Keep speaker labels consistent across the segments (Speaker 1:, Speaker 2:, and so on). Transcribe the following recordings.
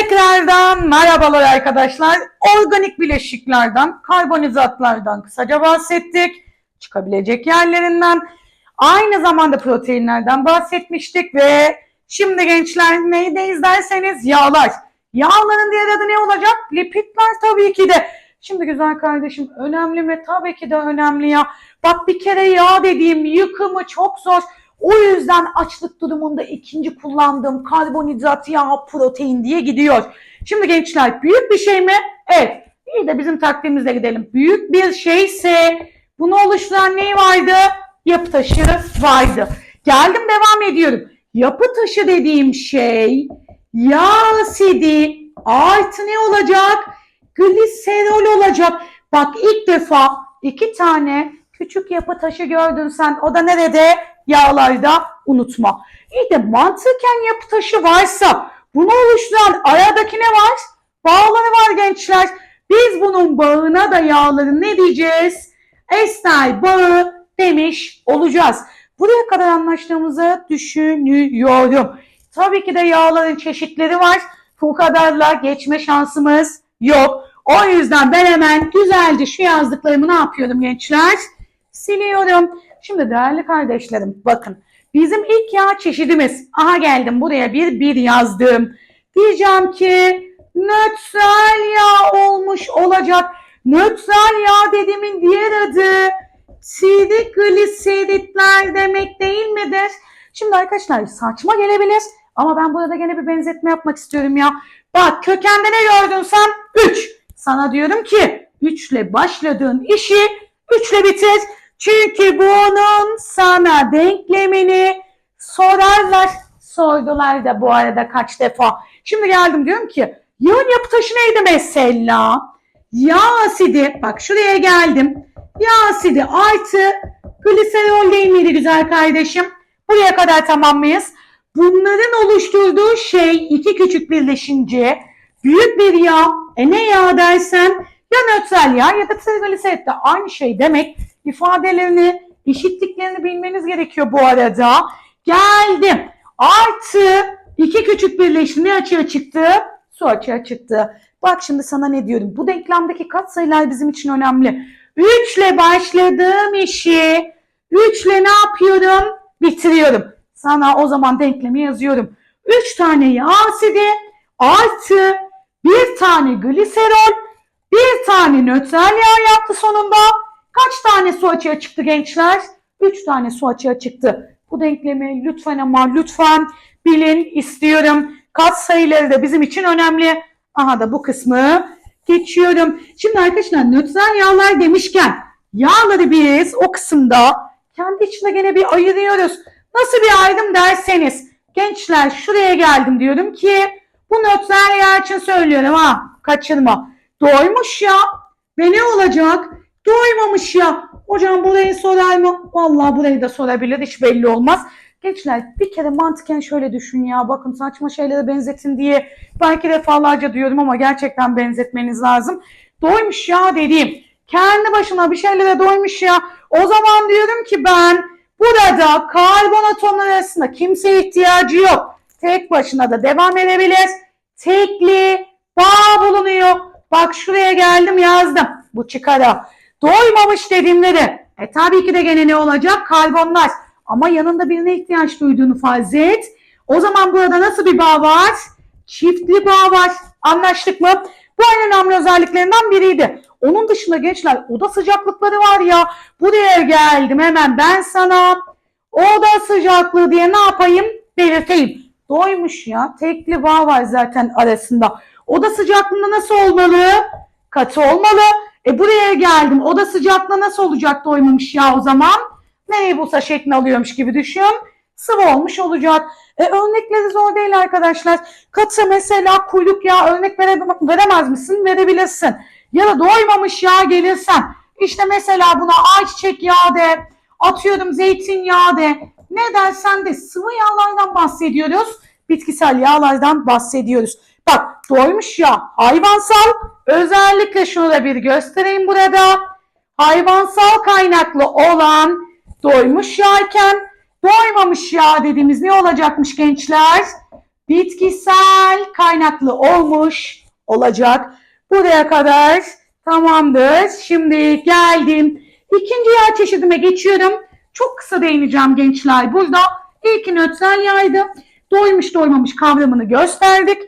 Speaker 1: Tekrardan merhabalar arkadaşlar. Organik bileşiklerden, karbonhidratlardan kısaca bahsettik. Çıkabilecek yerlerinden. Aynı zamanda proteinlerden bahsetmiştik ve şimdi gençler neydeyiz derseniz yağlar. Yağların diğer adı ne olacak? Lipidler tabii ki de. Şimdi güzel kardeşim önemli mi? Tabii ki de önemli ya. Bak bir kere yağ dediğim yıkımı çok zor. O yüzden açlık durumunda ikinci kullandığım karbonhidrat, yağ, protein diye gidiyor. Şimdi gençler büyük bir şey mi? Evet. İyi de bizim takvimimizle gidelim. Büyük bir şeyse bunu oluşturan ne vardı? Yapı taşı vardı. Geldim devam ediyorum. Yapı taşı dediğim şey yağ asidi artı ne olacak? Gliserol olacak. Bak ilk defa iki tane küçük yapı taşı gördün sen. O da nerede? Yağlarda unutma. İyi de mantıken yapı taşı varsa bunu oluşturan aradaki ne var? Bağları var gençler. Biz bunun bağına da yağların ne diyeceğiz? Ester bağı demiş olacağız. Buraya kadar anlaştığımızı düşünüyorum. Tabii ki de yağların çeşitleri var. Bu kadarla geçme şansımız yok. O yüzden ben hemen güzelce şu yazdıklarımı ne yapıyorum gençler? Siliyorum. Şimdi değerli kardeşlerim bakın. Bizim ilk yağ çeşidimiz. Aha geldim buraya bir bir yazdım. Diyeceğim ki nötral yağ olmuş olacak. Nötral yağ dediğimin diğer adı trigliseritler demek değil midir? Şimdi arkadaşlar saçma gelebilir ama ben burada gene bir benzetme yapmak istiyorum ya. Bak kökende ne gördün sen? 3. Sana diyorum ki 3 ile başladığın işi 3 ile bitir. Çünkü bunun sana denklemini sorarlar. Sordular da bu arada kaç defa. Şimdi geldim diyorum ki yağın yapı taşı neydi mesela? Yağ asidi bak şuraya geldim. Yağ asidi artı gliserol değil miydi güzel kardeşim? Buraya kadar tamam mıyız? Bunların oluşturduğu şey iki küçük birleşince büyük bir yağ. E ne yağ dersen ya nötral yağ ya da trigliserit de aynı şey demek. İfadelerini, eşitliklerini bilmeniz gerekiyor bu arada. Geldim. Artı iki küçük birleşim ne açığa çıktı? Su açığa çıktı. Bak şimdi sana ne diyorum. Bu denklemdeki katsayılar bizim için önemli. 3 ile başladığım işi 3 ile ne yapıyorum? Bitiriyorum. Sana o zaman denklemi yazıyorum. 3 tane yağ asidi artı bir tane gliserol bir tane nötral yağ yaptı sonunda. Tane su açığa çıktı gençler? 3 tane su açığa çıktı. Bu denklemi lütfen ama lütfen bilin istiyorum. Kat sayıları da bizim için önemli. Aha da bu kısmı geçiyorum. Şimdi arkadaşlar nötral yağlar demişken yağları biz o kısımda kendi içinde gene bir ayırıyoruz. Nasıl bir ayrım derseniz gençler şuraya geldim diyorum ki bu nötral yağ için söylüyorum ha kaçırma. Doymuş ya ve ne olacak? Doymamış ya. Hocam burayı sorar mı? Vallahi burayı da sorabilir. Hiç belli olmaz. Gençler bir kere mantıken şöyle düşün ya. Bakın saçma şeylere benzetin diye belki defalarca diyorum ama gerçekten benzetmeniz lazım. Doymuş ya dediğim. Kendi başına bir şeylere doymuş ya. O zaman diyorum ki ben burada karbon atomları arasında kimseye ihtiyacı yok. Tek başına da devam edebilir. Tekli bağ bulunuyor. Bak şuraya geldim yazdım. Bu çıkara. Doymamış dediğimde de e tabii ki de gene ne olacak? Karbonlar. Ama yanında birine ihtiyaç duyduğunu farz et. O zaman burada nasıl bir bağ var? Çiftli bağ var. Anlaştık mı? Bu en önemli özelliklerinden biriydi. Onun dışında gençler oda sıcaklıkları var ya. Buraya geldim hemen ben sana oda sıcaklığı diye ne yapayım? Belirteyim. Doymuş ya. Tekli bağ var zaten arasında. Oda sıcaklığında nasıl olmalı? Katı olmalı. E buraya geldim. Oda sıcaklığı nasıl olacak doymamış ya o zaman? Neyi bulsa şeklini alıyormuş gibi düşün. Sıvı olmuş olacak. E örnekleri zor değil arkadaşlar. Katı mesela kuyruk yağı örnek vere, veremez misin? Verebilirsin. Ya da doymamış yağ gelirsen. İşte mesela buna ayçiçek yağı de, atıyorum zeytinyağı de. Ne dersen de sıvı yağlardan bahsediyoruz. Bitkisel yağlardan bahsediyoruz. Bak doymuş yağ hayvansal. Özellikle şunu da bir göstereyim burada. Hayvansal kaynaklı olan doymuş yağ iken doymamış yağ dediğimiz ne olacakmış gençler? bitkisel kaynaklı olmuş olacak. Buraya kadar tamamdır. Şimdi geldim. İkinci yağ çeşidime geçiyorum. Çok kısa değineceğim gençler. Burada ilki nötral yağydı. Doymuş doymamış kavramını gösterdik.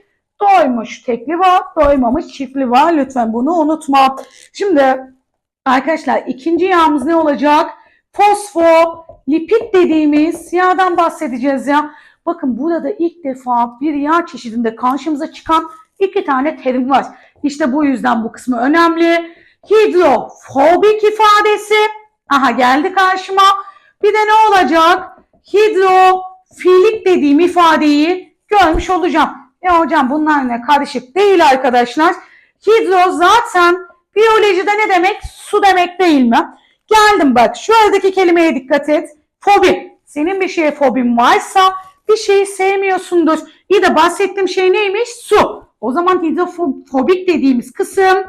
Speaker 1: Doymuş tekli var, doymamış çiftli var. Lütfen bunu unutma. Şimdi arkadaşlar ikinci yağımız ne olacak? Fosfolipid dediğimiz yağdan bahsedeceğiz ya. Bakın burada ilk defa bir yağ çeşidinde karşımıza çıkan iki tane terim var. İşte bu yüzden bu kısmı önemli. Hidrofobik ifadesi. Aha geldi karşıma. Bir de ne olacak? Hidrofilik dediğim ifadeyi görmüş olacağım. E hocam bunlar ne karışık değil arkadaşlar. Hidro zaten biyolojide ne demek? Su demek değil mi? Geldim bak şu aradaki kelimeye dikkat et. Fobi. Senin bir şeye fobin varsa bir şeyi sevmiyorsundur. İyi de bahsettiğim şey neymiş? Su. O zaman hidrofobik dediğimiz kısım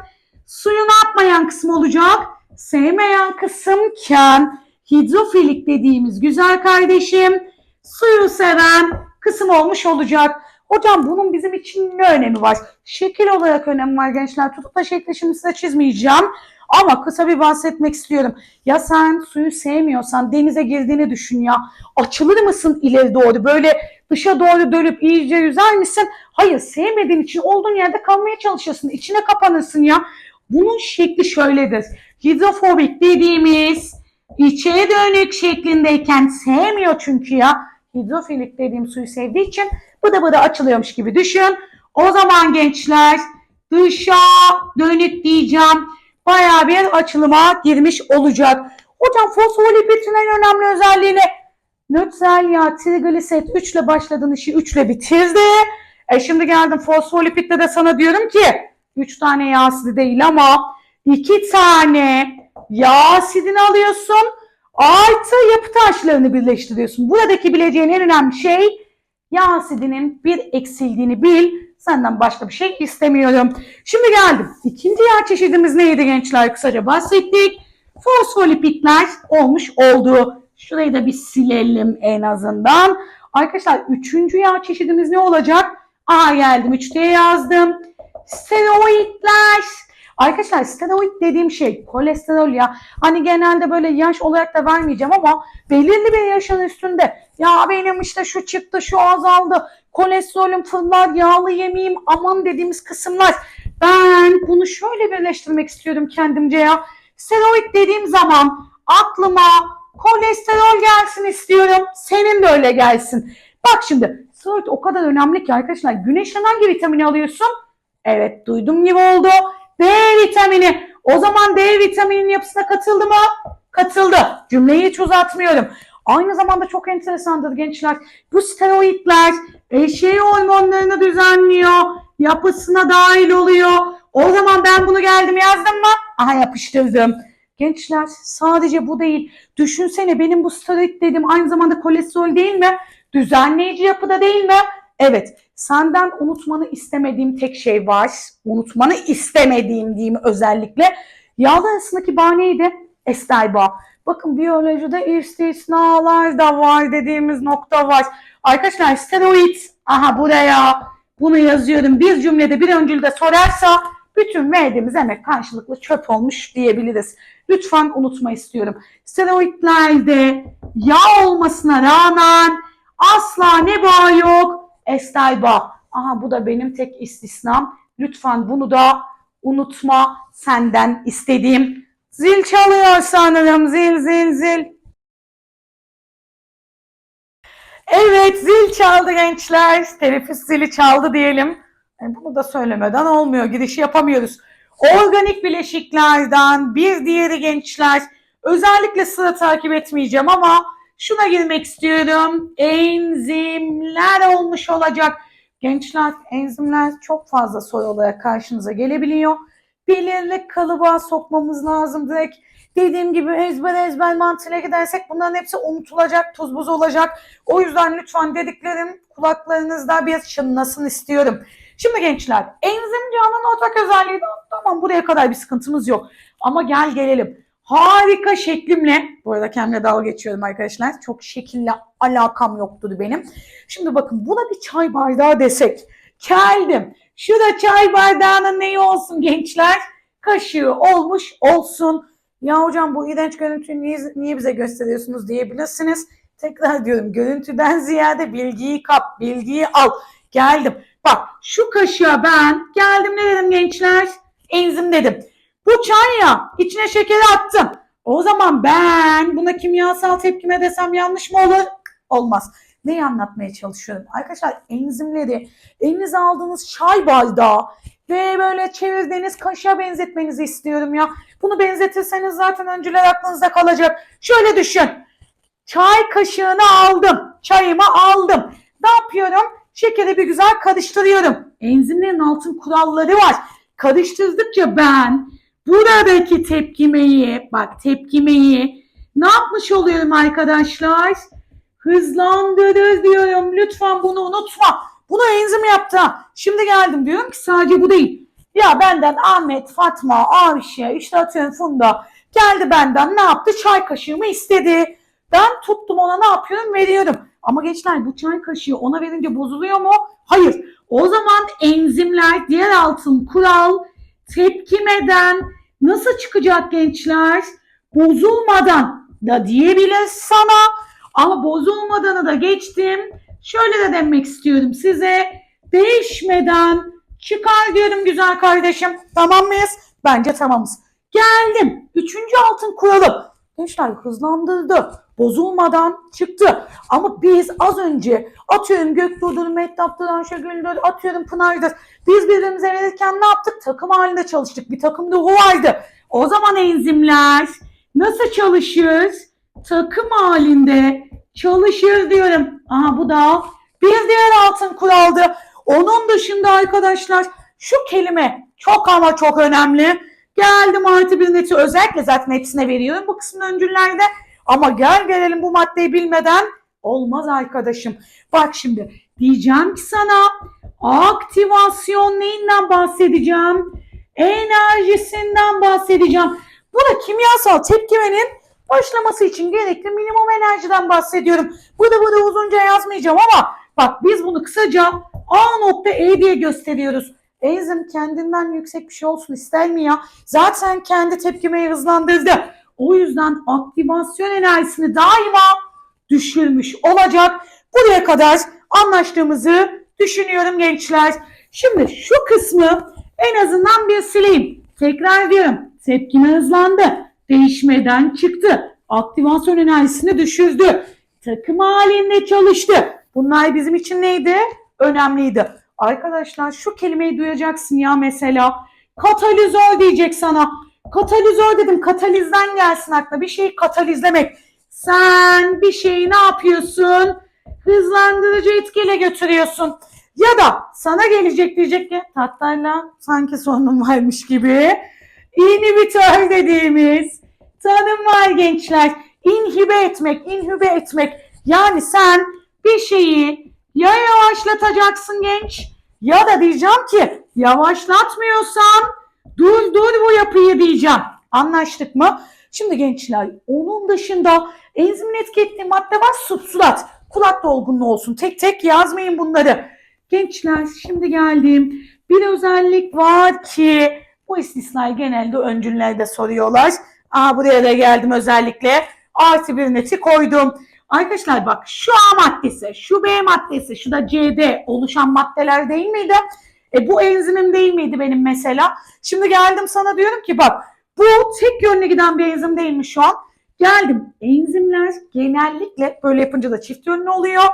Speaker 1: suyu ne yapmayan kısım olacak? Sevmeyen kısımken hidrofilik dediğimiz güzel kardeşim suyu seven kısım olmuş olacak. Hocam bunun bizim için ne önemi var? Şekil olarak önemi var gençler. Tutup da şekli şimdi size çizmeyeceğim. Ama kısa bir bahsetmek istiyorum. Ya sen suyu sevmiyorsan denize girdiğini düşün ya. Açılır mısın ileri doğru? Böyle dışa doğru dönüp iyice yüzer misin? Hayır sevmediğin için olduğun yerde kalmaya çalışırsın. İçine kapanırsın ya. Bunun şekli şöyledir. Hidrofobik dediğimiz içe dönük şeklindeyken sevmiyor çünkü ya. Hidrofilik dediğim suyu sevdiği için bıda bıda açılıyormuş gibi düşün. O zaman gençler dışa dönük diyeceğim. Bayağı bir açılıma girmiş olacak. Hocam fosfolipidin en önemli özelliği ne? Nötral yağ trigliserit 3 ile başladığın işi 3 ile bitirdi. E şimdi geldim fosfolipitte de sana diyorum ki 3 tane yağ asidi değil ama 2 tane yağ asidini alıyorsun. Artı yapı taşlarını birleştiriyorsun. Buradaki bileceğin en önemli şey yağ asidinin bir eksildiğini bil. Senden başka bir şey istemiyorum. Şimdi geldim. İkinci yağ çeşidimiz neydi gençler? Kısaca bahsettik. Fosfolipidler olmuş oldu. Şurayı da bir silelim en azından. Arkadaşlar üçüncü yağ çeşidimiz ne olacak? Aa geldim. Üç diye yazdım. Steroidler. Arkadaşlar steroid dediğim şey kolesterol ya. Hani genelde böyle yaş olarak da vermeyeceğim ama belirli bir yaşın üstünde ya benim işte şu çıktı şu azaldı kolesterolüm fırlar yağlı yemeyeyim aman dediğimiz kısımlar. Ben bunu şöyle birleştirmek istiyorum kendimce ya. Steroid dediğim zaman aklıma kolesterol gelsin istiyorum. Senin de öyle gelsin. Bak şimdi steroid o kadar önemli ki arkadaşlar güneşten hangi vitamini alıyorsun? Evet duydum gibi oldu. D vitamini. O zaman D vitamininin yapısına katıldı mı? Katıldı. Cümleyi hiç uzatmıyorum. Aynı zamanda çok enteresandır gençler. Bu steroidler eşeği hormonlarını düzenliyor. Yapısına dahil oluyor. O zaman ben bunu geldim yazdım mı? Aha yapıştırdım. Gençler sadece bu değil. Düşünsene benim bu steroid dedim aynı zamanda kolesterol değil mi? Düzenleyici yapıda değil mi? Evet, senden unutmanı istemediğim tek şey var. Unutmanı istemediğim diyeyim özellikle. Yağlar arasındaki bağ neydi? Ester bağ. Bakın biyolojide istisnalar da var dediğimiz nokta var. Arkadaşlar steroid, aha buraya bunu yazıyorum. Bir cümlede bir öncülde sorarsa bütün verdiğimiz emek karşılıklı çöp olmuş diyebiliriz. Lütfen unutma istiyorum. Steroidlerde yağ olmasına rağmen asla ne bağ yok? Ester bağ. Aha bu da benim tek istisnam. Lütfen bunu da unutma senden istediğim. Zil çalıyor sanırım. Zil zil zil. Evet zil çaldı gençler. Teneffüs zili çaldı diyelim. E, bunu da söylemeden olmuyor. Girişi yapamıyoruz. Organik bileşiklerden bir diğeri gençler. Özellikle sıra takip etmeyeceğim ama şuna girmek istiyorum. Enzimler olmuş olacak. Gençler enzimler çok fazla soru olarak karşınıza gelebiliyor. Belirli kalıba sokmamız lazım direkt. Dediğim gibi ezber ezber mantığıyla gidersek bunların hepsi unutulacak, tuz buz olacak. O yüzden lütfen dediklerim kulaklarınızda bir çınlasın istiyorum. Şimdi gençler enzim canın ortak özelliği de tamam buraya kadar bir sıkıntımız yok. Ama gel gelelim. harika şeklimle, bu arada kendime dalga geçiyorum arkadaşlar. Çok şekille alakam yoktu benim. Şimdi bakın buna bir çay bardağı desek. Geldim. Şu da çay bardağının neyi olsun gençler? Kaşığı olmuş olsun. Ya hocam bu iğrenç görüntüyü niye, niye bize gösteriyorsunuz diyebilirsiniz. Tekrar diyorum görüntüden ziyade bilgiyi kap, bilgiyi al. Geldim. Bak şu kaşığa ben geldim ne dedim gençler? Enzim dedim. Bu çay ya içine şekeri attım. O zaman ben buna kimyasal tepkime desem yanlış mı olur? Olmaz. Neyi anlatmaya çalışıyorum? Arkadaşlar enzimleri elinize aldığınız çay bardağı ve böyle çevirdiğiniz kaşığa benzetmenizi istiyorum ya. Bunu benzetirseniz zaten öncüler aklınızda kalacak. Şöyle düşün. Çay kaşığını aldım. Çayımı aldım. Ne yapıyorum? Şekeri bir güzel karıştırıyorum. Enzimlerin altın kuralları var. Karıştırdıkça ben buradaki tepkimeyi, bak tepkimeyi ne yapmış oluyorum arkadaşlar? Hızlandırır diyorum. Lütfen bunu unutma. Bunu enzim yaptı. Şimdi geldim diyorum ki sadece bu değil. Ya benden Ahmet, Fatma, Avişe, işte atıyorum Funda geldi benden ne yaptı? Çay kaşığımı istedi. Ben tuttum ona ne yapıyorum? Veriyorum. Ama gençler bu çay kaşığı ona verince bozuluyor mu? Hayır. O zaman enzimler diğer altın kural tepkimeden nasıl çıkacak gençler? Bozulmadan da diyebilir sana ama bozulmadanı da geçtim. Şöyle de demek istiyorum size. Değişmeden çıkar diyorum güzel kardeşim. Tamam mıyız? Bence tamamız. Geldim. Üçüncü altın kuralım. Gençler hızlandırdı. Bozulmadan çıktı. Ama biz az önce atıyorum Göktuğ'dur, Mehtap'tır, Ayşegül'dür, atıyorum Pınar'dır. Biz birbirimize verirken ne yaptık? Takım halinde çalıştık. Bir takım ruhu vardı. O zaman enzimler nasıl çalışır? Takım halinde çalışır diyorum. Aha bu da bir diğer altın kuraldı. Onun dışında arkadaşlar şu kelime çok ama çok önemli. Geldim artı bir neti özellikle zaten hepsine veriyorum bu kısmın öncüllerde. Ama gel gelelim bu maddeyi bilmeden olmaz arkadaşım. Bak şimdi diyeceğim ki sana aktivasyon neyinden bahsedeceğim? Enerjisinden bahsedeceğim. Bu da kimyasal tepkimenin başlaması için gerekli minimum enerjiden bahsediyorum. Burada burada uzunca yazmayacağım ama bak biz bunu kısaca A nokta E diye gösteriyoruz. Enzim kendinden yüksek bir şey olsun ister mi ya? Zaten kendi tepkimeyi hızlandırdı. O yüzden aktivasyon enerjisini daima düşürmüş olacak. Buraya kadar anlaştığımızı düşünüyorum gençler. Şimdi şu kısmı en azından bir sileyim. Tekrar diyorum. Tepkime hızlandı. Değişmeden çıktı. Aktivasyon enerjisini düşürdü. Takım halinde çalıştı. Bunlar bizim için neydi? Önemliydi. Arkadaşlar şu kelimeyi duyacaksın ya mesela. Katalizör diyecek sana. Katalizör dedim katalizden gelsin aklına. Bir şeyi katalizlemek. Sen bir şeyi ne yapıyorsun? Hızlandırıcı etkiyle götürüyorsun. Ya da sana gelecek diyecek ki tatlıyla sanki sorunum varmış gibi. İnhibitör dediğimiz tanım var gençler. İnhibe etmek, inhibe etmek. Yani sen bir şeyi ya yavaşlatacaksın genç ya da diyeceğim ki yavaşlatmıyorsan dur dur bu yapıyı diyeceğim. Anlaştık mı? Şimdi gençler onun dışında enzimin etki ettiği madde var substrat. Kulak dolgunluğu olsun. Tek tek yazmayın bunları. Gençler şimdi geldim. Bir özellik var ki bu istisnayı genelde öncüllerde soruyorlar. Aa buraya da geldim özellikle. Artı bir neti koydum. Arkadaşlar bak şu A maddesi, şu B maddesi, şu da C'de oluşan maddeler değil miydi? E bu enzimim değil miydi benim mesela? Şimdi geldim sana diyorum ki bak bu tek yönlü giden bir enzim değil mi şu an? Geldim. Enzimler genellikle böyle yapınca da çift yönlü oluyor.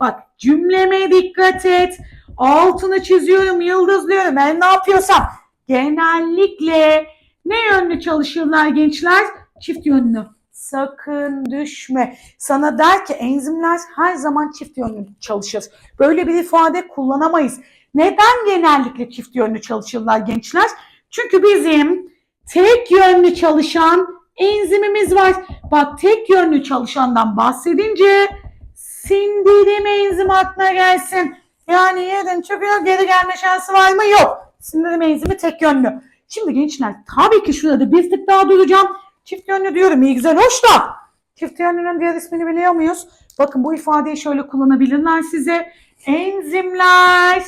Speaker 1: Bak cümleme dikkat et. Altını çiziyorum, yıldızlıyorum. Ben ne yapıyorsam genellikle ne yönlü çalışırlar gençler? Çift yönlü. Sakın düşme. Sana der ki enzimler her zaman çift yönlü çalışır. Böyle bir ifade kullanamayız. Neden genellikle çift yönlü çalışırlar gençler? Çünkü bizim tek yönlü çalışan enzimimiz var. Bak tek yönlü çalışandan bahsedince sindirim enzimi aklına gelsin. Yani yerden çıkıyor geri gelme şansı var mı? Yok. Sindirim enzimi tek yönlü. Şimdi gençler tabii ki şurada bir tık daha duracağım. Çift yönlü diyorum iyi güzel hoş da. Çift yönlünün diğer ismini biliyor muyuz? Bakın bu ifadeyi şöyle kullanabilirler size. Enzimler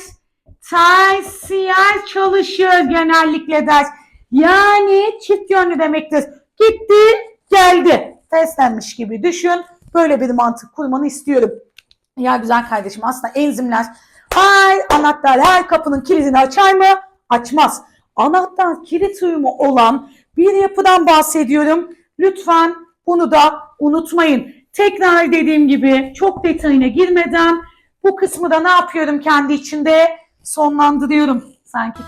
Speaker 1: tersiyer çalışır genellikle ders. Yani çift yönlü demektir. Gitti, geldi. Terslenmiş gibi düşün. Böyle bir mantık kurmanı istiyorum. Ya güzel kardeşim aslında enzimler her anahtar her kapının kilidini açar mı? Açmaz. Anahtar kilit uyumu olan bir yapıdan bahsediyorum. Lütfen bunu da unutmayın. Tekrar dediğim gibi çok detayına girmeden bu kısmı da ne yapıyorum kendi içinde sonlandırıyorum. Sanki